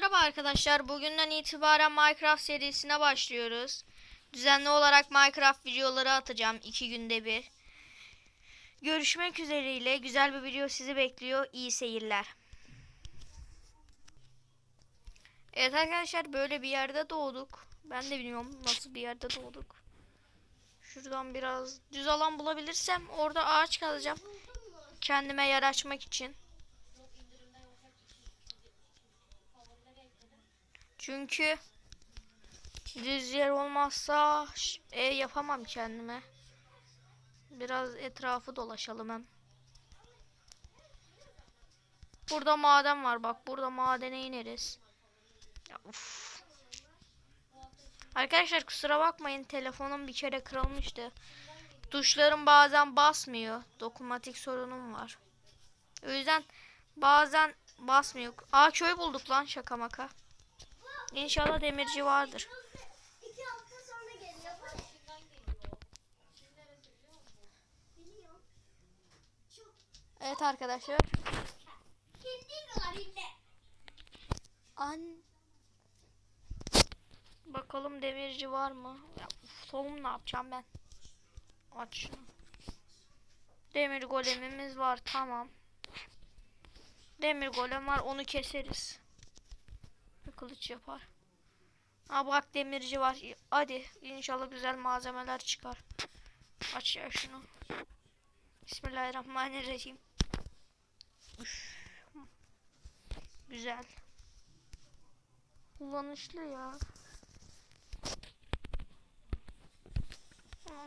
merhaba arkadaşlar. Bugünden itibaren Minecraft serisine başlıyoruz. Düzenli olarak Minecraft videoları atacağım iki günde bir. Görüşmek üzereyle güzel bir video sizi bekliyor. İyi seyirler. Evet arkadaşlar böyle bir yerde doğduk. Ben de bilmiyorum nasıl bir yerde doğduk. Şuradan biraz düz alan bulabilirsem orada ağaç kazacağım. Kendime yer açmak için. Çünkü düz yer olmazsa ev yapamam kendime. Biraz etrafı dolaşalım hem. Burada maden var bak. Burada madene ineriz. Ya, uf. Arkadaşlar kusura bakmayın telefonum bir kere kırılmıştı. Tuşlarım bazen basmıyor. Dokunmatik sorunum var. O yüzden bazen basmıyor. Aa köy bulduk lan şaka maka. İnşallah demirci vardır. Evet arkadaşlar. An Bakalım demirci var mı? Ya, uf, ne yapacağım ben? Aç şunu. Demir golemimiz var tamam. Demir golem var onu keseriz. Kılıç yapar. Ha bak demirci var. Hadi inşallah güzel malzemeler çıkar. Aç ya şunu. Bismillahirrahmanirrahim. Üf. Güzel. Kullanışlı ya.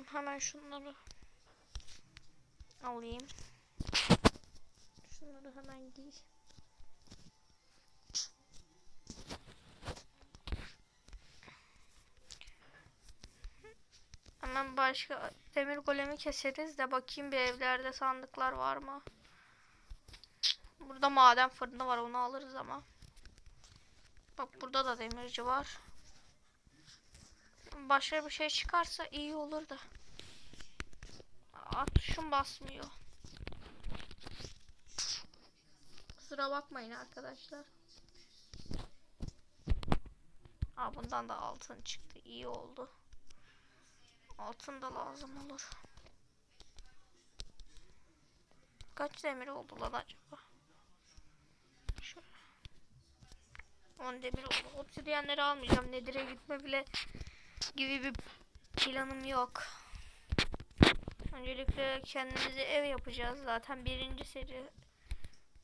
Hemen şunları alayım. Şunları hemen giy. Başka demir golemi keseriz de bakayım bir evlerde sandıklar var mı? Burada maden fırını var onu alırız ama. Bak burada da demirci var. Başka bir şey çıkarsa iyi olur da. Aa, tuşum basmıyor. Kusura bakmayın arkadaşlar. Aa, bundan da altın çıktı. İyi oldu. Altın da lazım olur. Kaç demir oldu lan acaba? Şöyle. 10 demir oldu. Obsidyenleri almayacağım. Nedir'e gitme bile gibi bir planım yok. Öncelikle kendimize ev yapacağız. Zaten birinci seri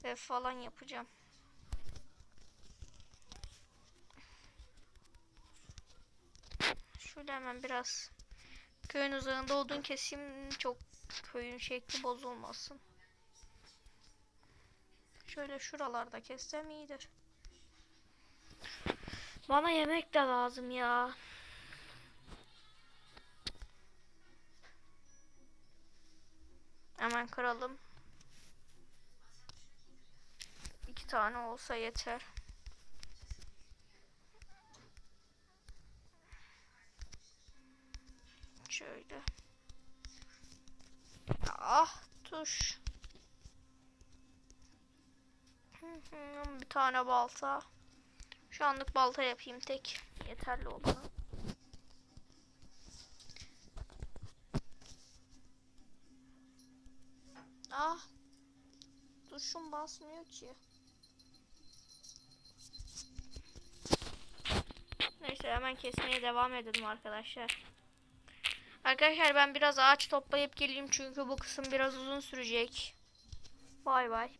ev falan yapacağım. Şöyle hemen biraz köyün uzağında odun keseyim. Çok köyün şekli bozulmasın. Şöyle şuralarda kessem iyidir. Bana yemek de lazım ya. Hemen kıralım. İki tane olsa yeter. Şöyle. Ah tuş. Bir tane balta. Şu anlık balta yapayım tek. Yeterli olur. Ah. Tuşum basmıyor ki. Neyse hemen kesmeye devam edelim arkadaşlar. Arkadaşlar ben biraz ağaç toplayıp geleyim çünkü bu kısım biraz uzun sürecek. Bay bay.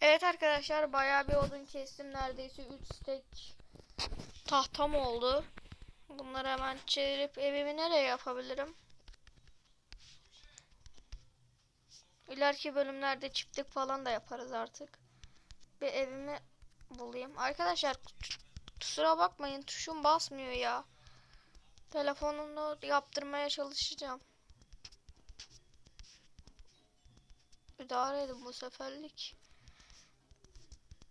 Evet arkadaşlar bayağı bir odun kestim. Neredeyse 3 stek tahtam oldu. Bunları hemen çevirip evimi nereye yapabilirim? İleriki bölümlerde çiftlik falan da yaparız artık. Bir evimi bulayım. Arkadaşlar kusura bakmayın tuşum basmıyor ya. Telefonumda yaptırmaya çalışacağım. İdare edin bu seferlik.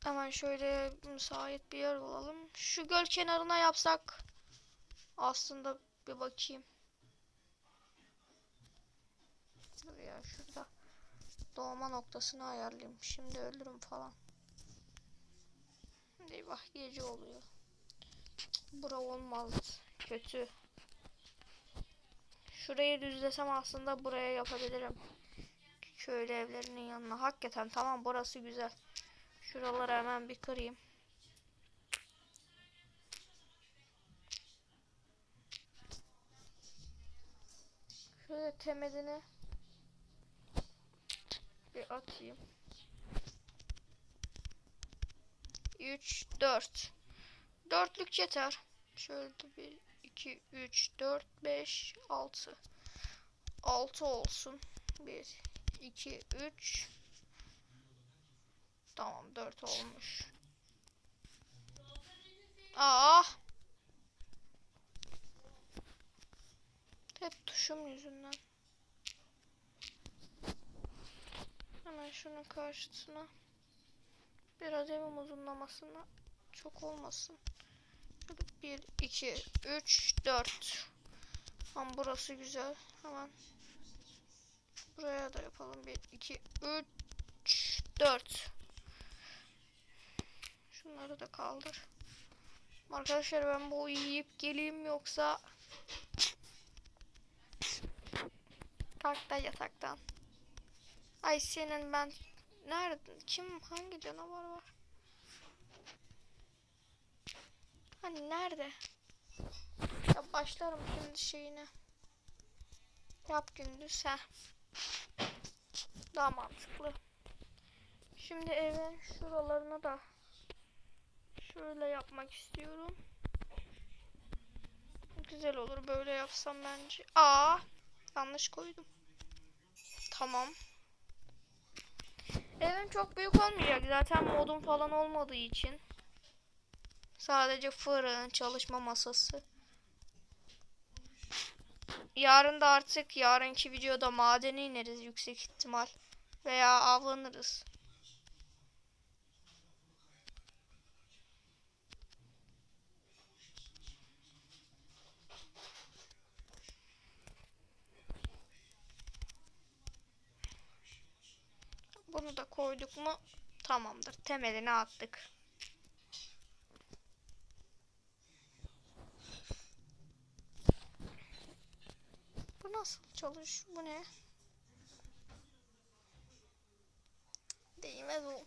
Hemen şöyle müsait bir yer bulalım. Şu göl kenarına yapsak aslında bir bakayım. Dur ya şurada doğma noktasını ayarlayayım. Şimdi ölürüm falan. Eyvah gece oluyor. Bura olmaz. Kötü. Şurayı düzlesem aslında buraya yapabilirim. Köylü evlerinin yanına. Hakikaten tamam burası güzel. Şuraları hemen bir kırayım. Şöyle temelini bir atayım. 3 4 Dörtlük yeter. Şöyle 1 2 3 4 5 6 6 olsun. 1 2 3 Tamam 4 olmuş. Aa! Hep tuşum yüzünden. Hemen şunun karşısına biraz evim uzunlamasına çok olmasın. 1, 2, 3, 4. Tamam burası güzel. Hemen buraya da yapalım. 1, 2, 3, 4. Şunları da kaldır. Arkadaşlar ben bu yiyip geleyim yoksa kalk da yataktan. Ay senin ben nerede kim hangi canavar var? Hani nerede? Ya başlarım şimdi şeyine. Yap gündüz ha. Daha mantıklı. Şimdi evin şuralarını da şöyle yapmak istiyorum. Güzel olur böyle yapsam bence. Aa, yanlış koydum. Tamam. Evim çok büyük olmayacak zaten modum falan olmadığı için. Sadece fırın, çalışma masası. Yarın da artık yarınki videoda madene ineriz yüksek ihtimal. Veya avlanırız. Bunu da koyduk mu tamamdır. Temelini attık. Bu nasıl çalış? Bu ne? Değmez o.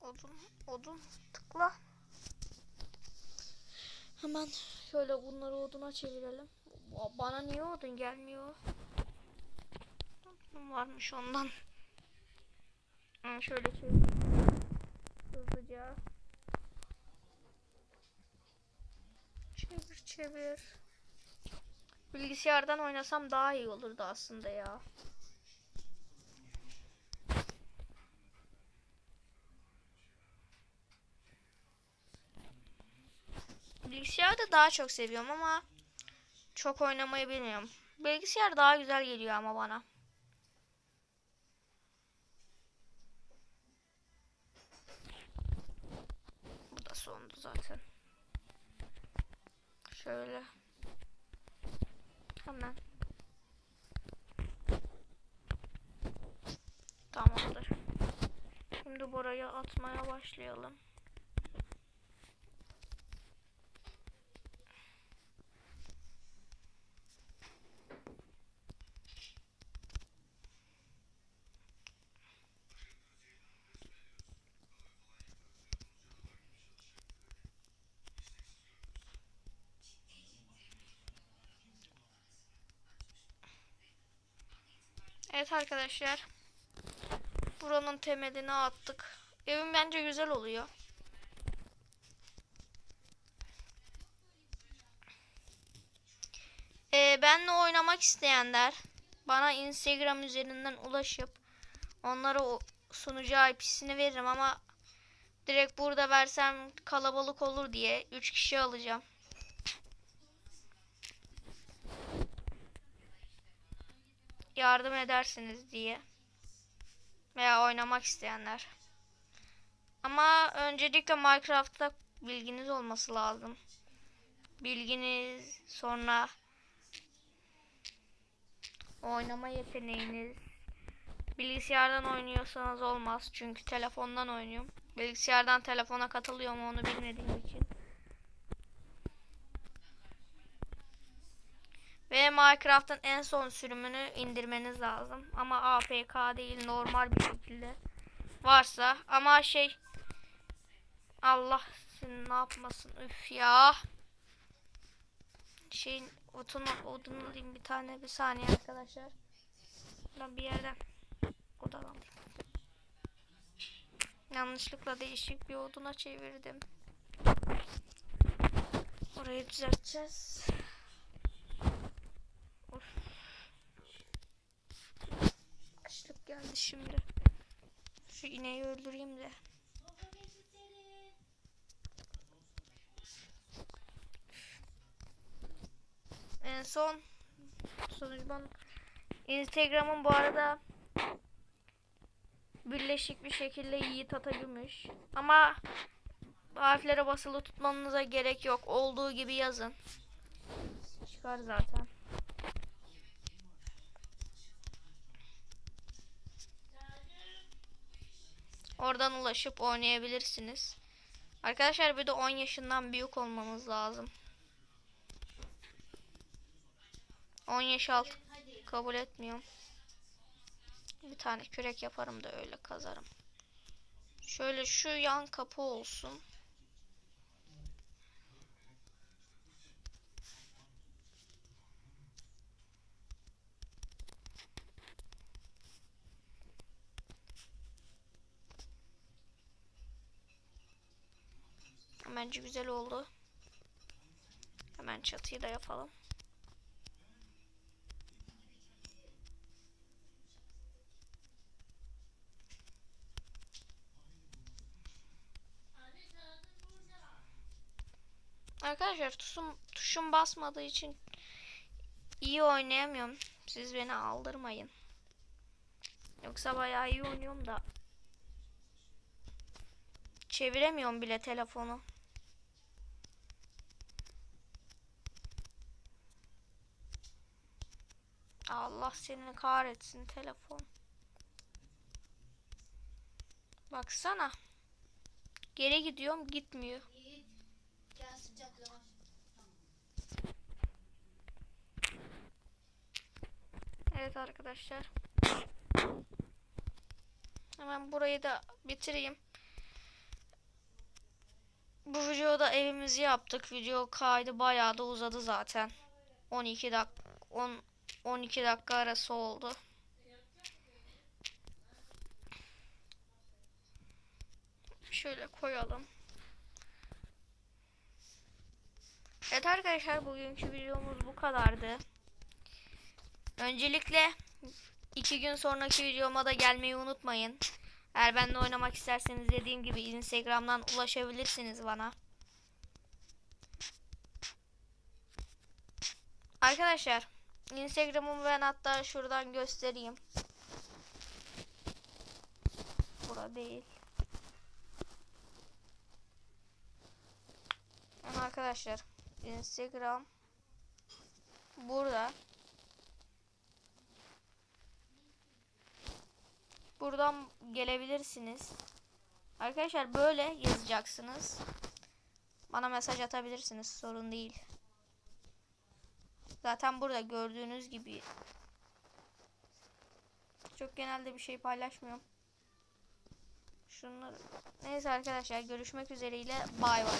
Odun, odun tıkla. Hemen şöyle bunları oduna çevirelim. Ba- Bana niye odun gelmiyor? Odun varmış ondan. Şöyle çevir. Hızlıca. Çevir çevir. Bilgisayardan oynasam daha iyi olurdu aslında ya. Bilgisayarda daha çok seviyorum ama çok oynamayı bilmiyorum. Bilgisayar daha güzel geliyor ama bana. Bu da sondu zaten. Şöyle. Hemen. Tamamdır. Şimdi buraya atmaya başlayalım. Evet arkadaşlar. Buranın temelini attık. Evim bence güzel oluyor. Ee, benle oynamak isteyenler bana Instagram üzerinden ulaşıp onlara o sunucu IP'sini veririm ama direkt burada versem kalabalık olur diye 3 kişi alacağım. Yardım edersiniz diye. Veya oynamak isteyenler. Ama öncelikle Minecraft'ta bilginiz olması lazım. Bilginiz sonra oynama yeteneğiniz Bilgisayardan oynuyorsanız olmaz. Çünkü telefondan oynuyorum. Bilgisayardan telefona katılıyor mu onu bilmediğim için. Ve Minecraft'ın en son sürümünü indirmeniz lazım. Ama APK değil normal bir şekilde. Varsa ama şey Allah seni ne yapmasın üf ya. Şeyin odunu, odunu alayım bir tane bir saniye arkadaşlar. Ben bir yerden odalandım. Yanlışlıkla değişik bir oduna çevirdim. Orayı düzelteceğiz. Geldi şimdi. Şu ineği öldüreyim de. En son sonuçman Instagram'ın bu arada birleşik bir şekilde Yiğit Atagümüş. Ama harflere basılı tutmanıza gerek yok. Olduğu gibi yazın. Çıkar zaten. Oradan ulaşıp oynayabilirsiniz. Arkadaşlar bir de 10 yaşından büyük olmanız lazım. 10 yaş altı kabul etmiyorum. Bir tane kürek yaparım da öyle kazarım. Şöyle şu yan kapı olsun. Bence güzel oldu. Hemen çatıyı da yapalım. Arkadaşlar tuşum, tuşum basmadığı için iyi oynayamıyorum. Siz beni aldırmayın. Yoksa bayağı iyi oynuyorum da. Çeviremiyorum bile telefonu. Allah seni kahretsin telefon. Baksana. Geri gidiyorum gitmiyor. Evet arkadaşlar. Hemen burayı da bitireyim. Bu videoda evimizi yaptık. Video kaydı bayağı da uzadı zaten. 12 dakika 10 12 dakika arası oldu. Şöyle koyalım. Evet arkadaşlar bugünkü videomuz bu kadardı. Öncelikle iki gün sonraki videoma da gelmeyi unutmayın. Eğer benimle oynamak isterseniz dediğim gibi Instagram'dan ulaşabilirsiniz bana. Arkadaşlar Instagram'ımı ben hatta şuradan göstereyim. Bura değil. Yani arkadaşlar Instagram burada. Buradan gelebilirsiniz. Arkadaşlar böyle yazacaksınız. Bana mesaj atabilirsiniz. Sorun değil. Zaten burada gördüğünüz gibi çok genelde bir şey paylaşmıyorum. Şunları. Neyse arkadaşlar görüşmek üzereyle bay bay.